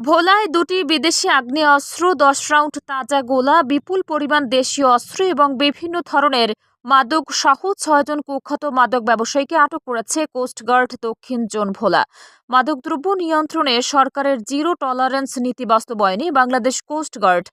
ভোলায় দুটি বিদেশি আগ্নেয়াস্ত্র, দশ রাউন্ড তাজা গোলা, বিপুল পরিমাণ দেশীয় অস্ত্র এবং বিভিন্ন ধরনের মাদক সহ ছয়জন কুখ্যাত মাদক ব্যবসায়ীকে আটক করেছে কোস্টগার্ড দক্ষিণ জোন ভোলা। মাদকদ্রব্য নিয়ন্ত্রণে সরকারের জিরো টলারেন্স নীতি বাস্তবায়নে বাংলাদেশ কোস্টগার্ড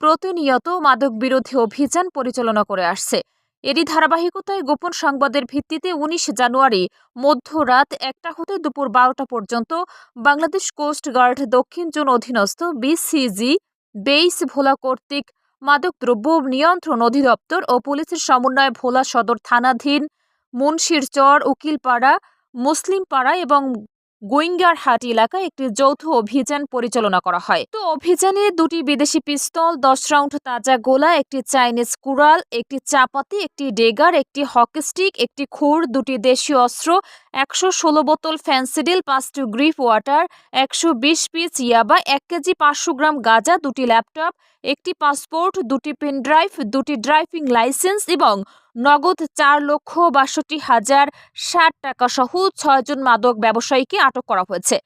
প্রতিনিয়ত মাদক বিরোধী অভিযান পরিচালনা করে আসছে। এরই ধারাবাহিকতায় গোপন সংবাদের ভিত্তিতে উনিশ জানুয়ারি মধ্যরাত একটা হতে দুপুর বারোটা পর্যন্ত বাংলাদেশ কোস্ট গার্ড দক্ষিণ জোন অধীনস্থ বিসিজি বেইস ভোলা কর্তৃক মাদকদ্রব্য নিয়ন্ত্রণ অধিদপ্তর ও পুলিশের সমন্বয়ে ভোলা সদর থানাধীন মুন্সিরচর উকিলপাড়া, মুসলিমপাড়া এবং গোয়িঙ্গারহাট এলাকায় একটি যৌথ অভিযান পরিচালনা করা হয়। তো অভিযানে দুটি বিদেশি পিস্তল, দশ রাউন্ড তাজা গোলা, একটি চাইনিজ কুড়াল, একটি চাপাতি, একটি ডেগার, একটি হকি স্টিক, একটি খুর, দুটি দেশীয় অস্ত্র একশো ষোলো বোতল ফ্যান্সিডিল পাঁচটি গ্রিফ ওয়াটার, একশো বিশ পিস ইয়াবা, এক কেজি পাঁচশো গ্রাম গাঁজা, দুটি ল্যাপটপ, একটি পাসপোর্ট, দুটি পেনড্রাইভ দুটি ড্রাইভিং লাইসেন্স এবং নগদ চার লক্ষ বাষট্টি হাজার ষাট টাকা সহ ছয়জন মাদক ব্যবসায়ীকে আটক করা হয়েছে।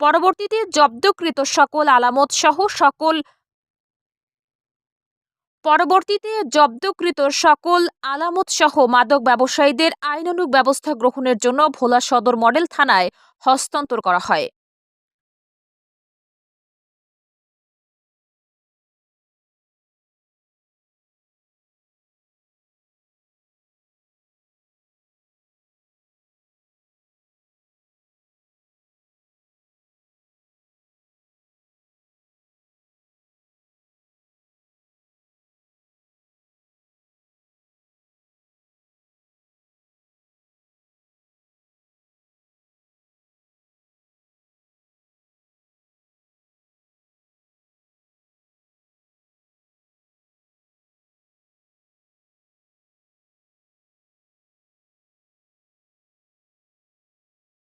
পরবর্তীতে জব্দকৃত সকল আলামত সহ সকল পরবর্তীতে জব্দকৃত সকল আলামত সহ মাদক ব্যবসায়ীদের আইনানুগ ব্যবস্থা গ্রহণের জন্য ভোলা সদর মডেল থানায় হস্তান্তর করা হয়।